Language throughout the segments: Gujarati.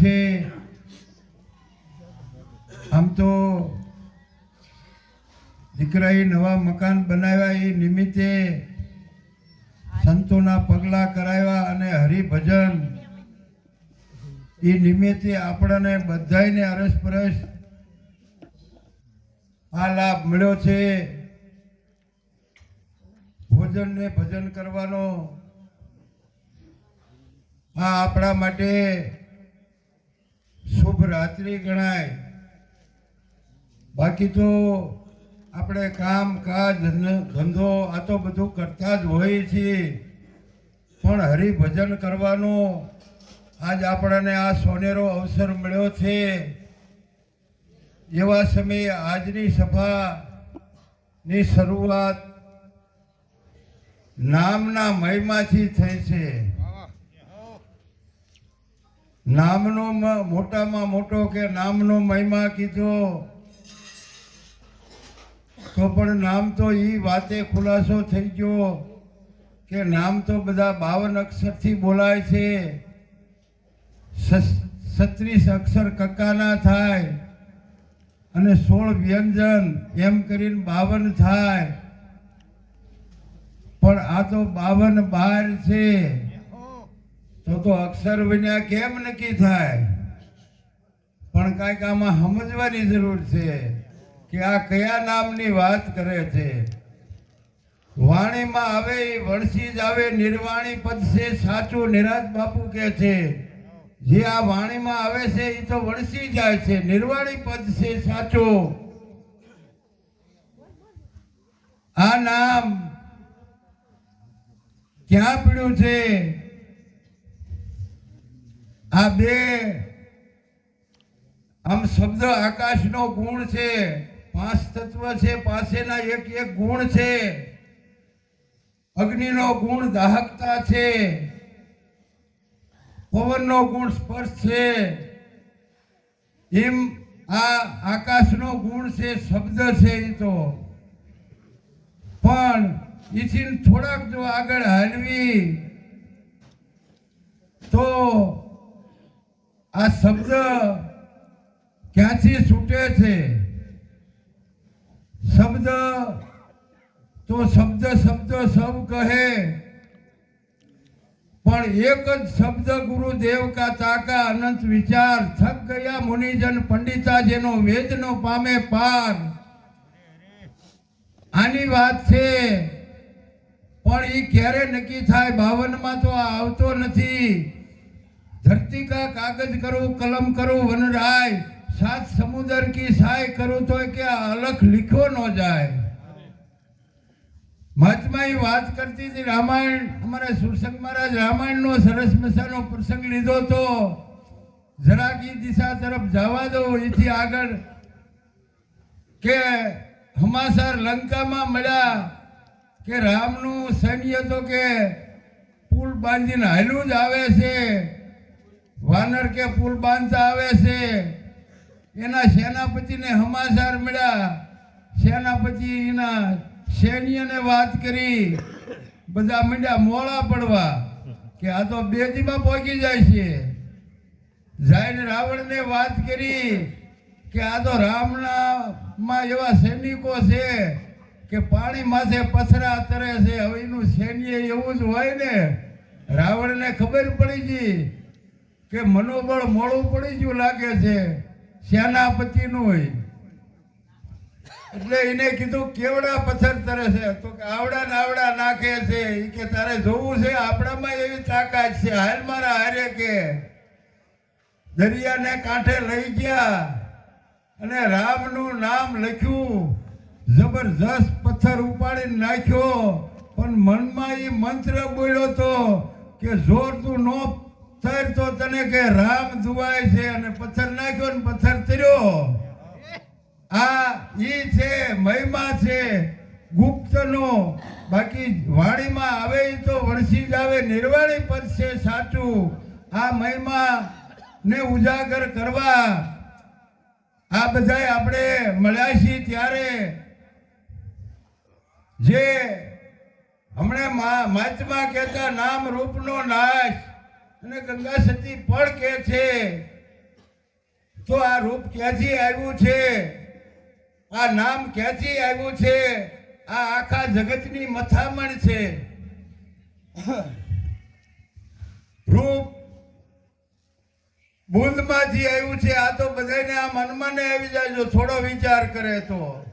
છે. આમ તો દીકરાએ નવા મકાન બનાવ્યા એ નિમિત્તે સંતોના પગલાં કરાવ્યા અને હરિભજન એ નિમિત્તે આપણને બધાને અરસપરસ આ લાભ મળ્યો છે. ભોજનને ભજન કરવાનો આ આપણા માટે રાત્રિ ગણાય. બાકી તો આપણે કામ, કાજ ધંધો આ તો બધું કરતા જ હોઈએ છીએ. પણ હરિભજન કરવાનો આજ આપણને આ સોનેરો અવસર મળ્યો છે. એવા સમયે આજની સભાની શરૂઆત નામના મહિમાથી થઈ છે. નામનો મોટામાં મોટો કે નામનો મહિમા કીધો, તો પણ નામ તો એ વાતે ખુલાસો થઈ ગયો કે નામ તો બધા બાવન અક્ષરથી બોલાય છે. છત્રીસ અક્ષર કક્કાના થાય અને સોળ વ્યંજન એમ કરીને બાવન થાય. પણ આ તો બાવન બાર છે. તો તો અક્ષર વિના કેમ નક્કી થાય? પણ કાંઈક આમાં સમજવાની જરૂર છે કે આ કયા નામની વાત કરે છે? વાણીમાં આવે એ વણસી જ આવે, નિર્વાણી પદ છે, સાચું નિરાજ બાપુ કે છે. જે આ વાણીમાં આવે છે એ તો વણસી જાય છે, નિર્વાણી પદ છે, સાચું. આ નામ ક્યાં પીડ્યું છે? આ બે આમ શબ્દ આકાશનો ગુણ છે, પાંચ તત્વ છે પાસેના એક એક ગુણ છે. અગ્નિનો ગુણ દાહકતા છે. પવનનો ગુણ સ્પર્શ છે. એમ આ આકાશનો ગુણ છે, શબ્દ છે એ તો. પણ એથી થોડાક જો આગળ હાલવી, તો આ શબ્દ ક્યાંથી છૂટે છે? શબ્દ તો શબ્દ શબ્દ સૌ કહે, પણ એક જ શબ્દ ગુરુદેવ કા તાકા અનંત વિચાર. થક ગયા મુનિજન પંડિતા જેનો વેદનો પામે પાર. આની વાત છે, પણ એ ક્યારે નક્કી થાય? બાવનમાં તો આ આવતો નથી. ધરતી કા કાગજ કરું, કલમ કરું, વનરાય, સાત સમુદ્ર કી સાય કરું તો કે અલખ લીખો ન જાય. મહાત્મા એ વાત કરતી હતી, રામાયણ, અમારા સુરસંગ મહારાજ રામાયણનો સરસ મસાનો પ્રસંગ લીધો તો જરાક દિશા તરફ જવા દો, એથી આગળ કે હમાસર લંકામાં મળ્યા, કે રામનું સૈન્ય તો કે પુલ બાંધીને હાલ્યું જ આવે છે. વાનર કે પુલ બાંધતા આવે છે, એના સેનાપતિને હમાસાર મળ્યા. સેનાપતિ એના સૈન્યને વાત કરી. બધા મંડ્યા મોળા પડવા કે આ તો બે દીમાં પહોંચી જાય છે. જાઈને રાવણને વાત કરી કે આ તો રામના માં એવા સૈનિકો છે કે પાણી માથે પથરા તરે છે. હવે એનું સૈન્ય એવું જ હોય ને, રાવણને ખબર પડી ગઈ કે મનોબળ મોડું પડી ગયું લાગે છે, સેનાપતિનું હોય. એટલે એને કીધું, કેવડા પથ્થર તરે છે? તો કે, આવડા ને આવડા નાખે છે. એ કે, તારે જોવું છે, આપણામાં એવી તાકાત છે. હાલ મારા હારે કે દરિયાને કાંઠે લઈ ગયા અને રામનું નામ લખ્યું, જબરજસ્ત પથ્થર ઉપાડી નાખ્યો. પણ મનમાં એ મંત્ર બોલ્યો તો કે, જોર તું નો તર તો તને કે રામ ધુવાય છે અને પથ્થર નાખ્યો ને પથ્થર તર્યો. આ ઈ છે મહિમા છે ગુપ્તનો. બાકી વાણીમાં આવે તો વણસી જ આવે. નિર્વાણી પદ છે સાચું. આ મહિમા ને ઉજાગર કરવા આ બધાય આપણે મળ્યા છીએ ત્યારે. જે હમણાં મહાત્મા કહેતા, નામ રૂપનો નાશ. અને ગંગા સતી પણ કે છે તો આ રૂપ ક્યાંથી આવ્યું છે? આ નામ ક્યાંથી આવ્યું છે? આ આખા જગતની મથામણ છે. રૂપ બુંદમાંથી આવ્યું છે, આ તો બધાને આ મનમાં આવી જાય, જો થોડો વિચાર કરે તો.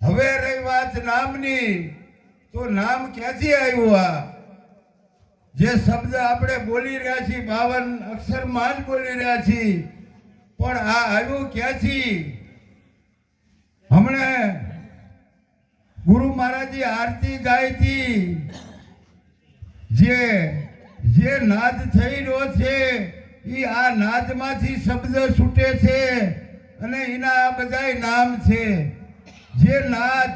હવે રહી વાત નામની. તો નામ ક્યાંથી આવ્યું આ? જે શબ્દ આપણે બોલી રહ્યા છીએ, બાવન અક્ષરમાં જ બોલી રહ્યા છીએ, પણ આ આવ્યું ક્યાંથી? હમણે ગુરુ મહારાજે આરતી ગાયતી જે જે નાદ થઈ રહ્યો છે, એ આ નાદમાંથી શબ્દ છૂટે છે અને એના આ બધાય નામ છે. જે નાદ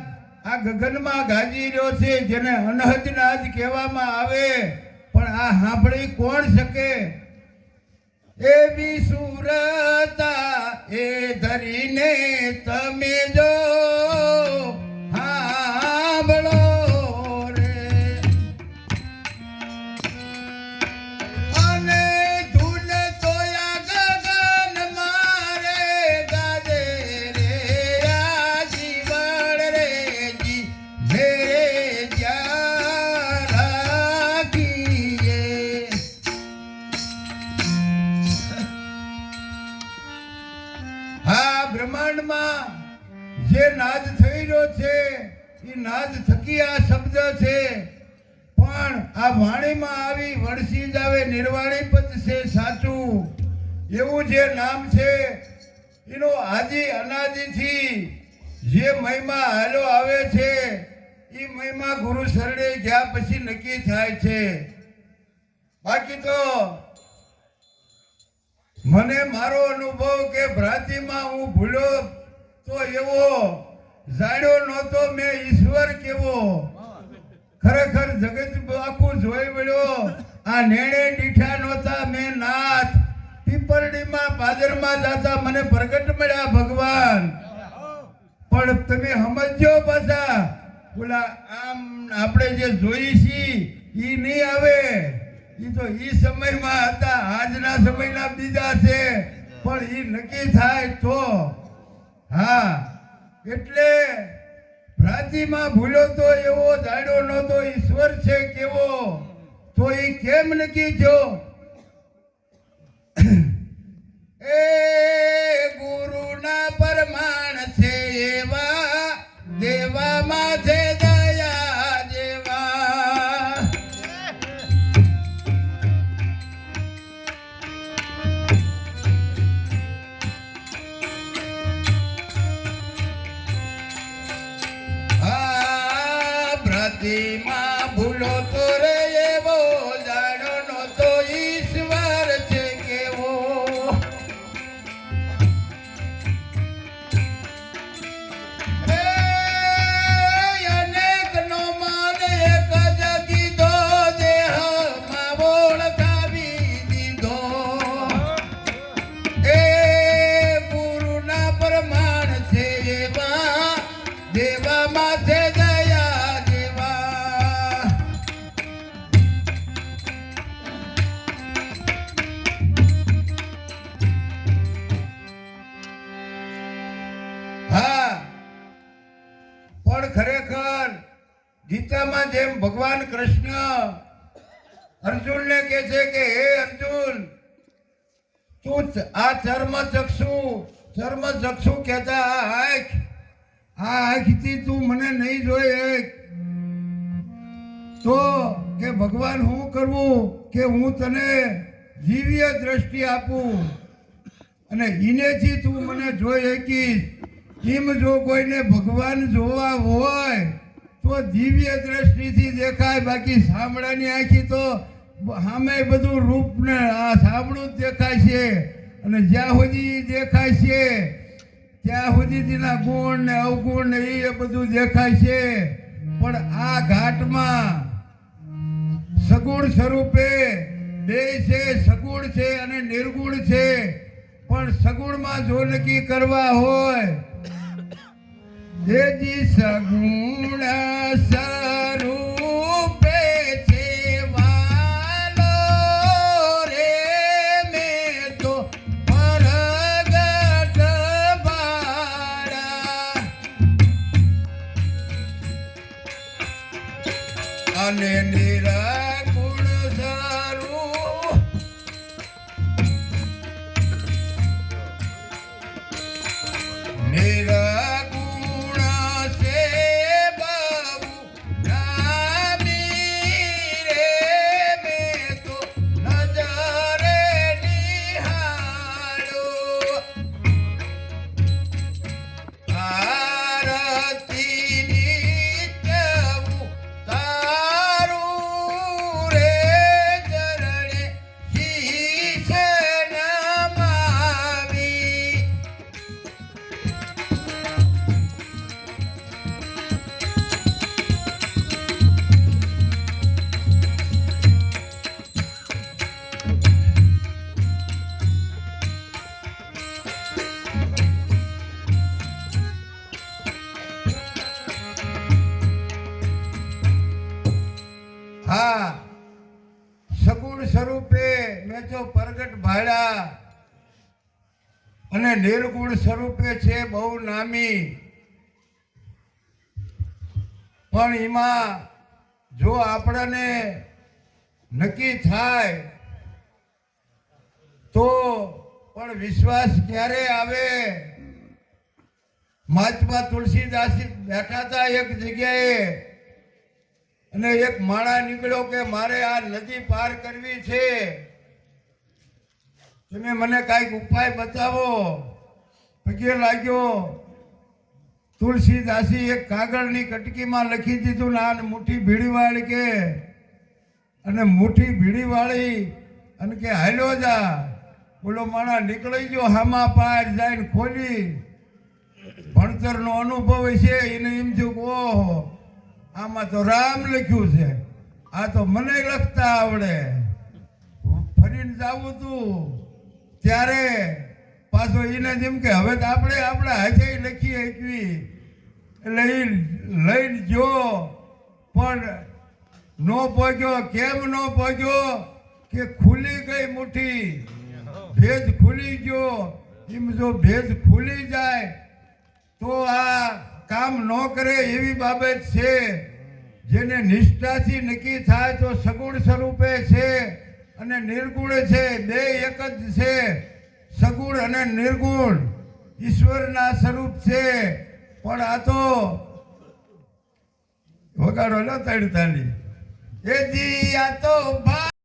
આ ગગનમાં ગાજી રહ્યો છે, જેને અનહદ નાદ કહેવામાં આવે પણ આ સાંભળી કોણ શકે? એવી સુરતા એ ધરીને તમે જો બ્રહ્માંડમાં જે નાદ થઈ રહ્યો છે, એ નાદ થકી આ શબ્દ છે. પણ આ વાણીમાં આવી વળસી જ નિર્વાણી પદ છે સાચું. એવું જે નામ છે, એનો આદિ અનાદિથી જે મહિમા હાલો આવે છે, એ મહિમા ગુરુ શરણે ગયા પછી નક્કી થાય છે. બાકી તો મને મારો અનુભવ કે ભ્રાંતિમાં હું ભૂલ્યો તો એવો જાણ્યો નહોતો મેં ઈશ્વર કેવો. ખરેખર જગત આખું જોઈ મળ્યો આ નેણે દીઠા નહોતા મેં નાથ. પીપરડીમાં પાદરમાં જાતા મને પ્રગટ મળ્યા ભગવાન. પણ તમે સમજો પાછા. ઓલા આમ આપણે જે જોઈ છી એ નહીં આવે. ઈ તો સમયમાં હતા, આજના સમયના બીજા છે. પણ ઈ નક્કી થાય તો, હા, એટલે ભ્રાંતિમાં ભૂલો તો એવો જાડો નહોતો, ઈશ્વર છે કેવો? તો ઈ કેમ નક્કી થયો? એ ગુરુના પરમાણ આ પ્રતિમા ભગવાન કૃષ્ણ. અર્જુનને કહે છે કે, હે અર્જુન, તું આ ચર્મ ચક્ષુ ચર્મ ચક્ષુ કહેતા આ આંખ, આ આંખથી તું મને નહીં જોઈ તો કે, ભગવાન, હું કરવું કે હું તને દિવ્ય દ્રષ્ટિ આપું? અને ઈનેથી તું મને જોઈ શકીશ? એમ જો કોઈને ભગવાન જોવા હોય તો દિવ્ય દ્રષ્ટિથી દેખાય, બાકી સાંભળાની આંખી તો સામે બધું રૂપ ને આ સાંભળું જ દેખાય છે. અને જ્યાં સુધી દેખાય છે, ત્યાં સુધી તેના ગુણ ને અવગુણ ને એ બધું દેખાય છે. પણ આ ઘાટમાં સગુણ સ્વરૂપે બે છે, સગુણ છે અને નિર્ગુણ છે. પણ સગુણમાં જો નક્કી કરવા હોય જેજી સગુણ સ્વરૂપે છે વાલો રે મે તો પરગટ બાળા અને નિરા નિર્ગુણ સ્વરૂપે છે બહુ નામી. પણ એમાં જો આપણને નક્કી થાય, તો પણ વિશ્વાસ ક્યારે આવે? મહાત્મા તુલસીદાસ બેઠા હતા એક જગ્યાએ, અને એક માળા નીકળ્યો કે મારે આ નદી પાર કરવી છે. તમે મને કાંઈક ઉપાય બતાવો? પગે લાગ્યો. તુલસીદાસી એક કાગળની કટકીમાં લખી દીધું ના મુઠ્ઠી ભીડીવાળી કે. અને મુઠ્ઠી ભીડી વાળી અને કે હાલ્યો જા. બોલો, માણા, નીકળી ગયો હામા પાર જાય ખોલી. ભણતરનો અનુભવ છે, એને એમ થયું ઓહો, આમાં તો રામ લખ્યું છે. આ તો મને લખતા આવડે. ફરીને જાવું તું. ત્યારે પાછો એને જેમ કે હવે તો આપણે આપણા હાથે લખી શકવી એટલે ઈ લઈને જો. પણ ન પહોંચ્યો, કેમ ન પહોંચ્યો? કે ખુલી ગઈ મુઠ્ઠી. ભેજ ખુલી ગયો. એમ જો ભેજ ખુલી જાય, તો આ કામ ન કરે એવી બાબત છે. જેને નિષ્ઠાથી નક્કી થાય તો સગુણ સ્વરૂપે છે અને નિર્ગુણ છે, બે એક જ છે. સગુણ અને નિર્ગુણ ઈશ્વરના સ્વરૂપ છે. પણ આ તો વગાડો લો તડ તાલી એ આ તો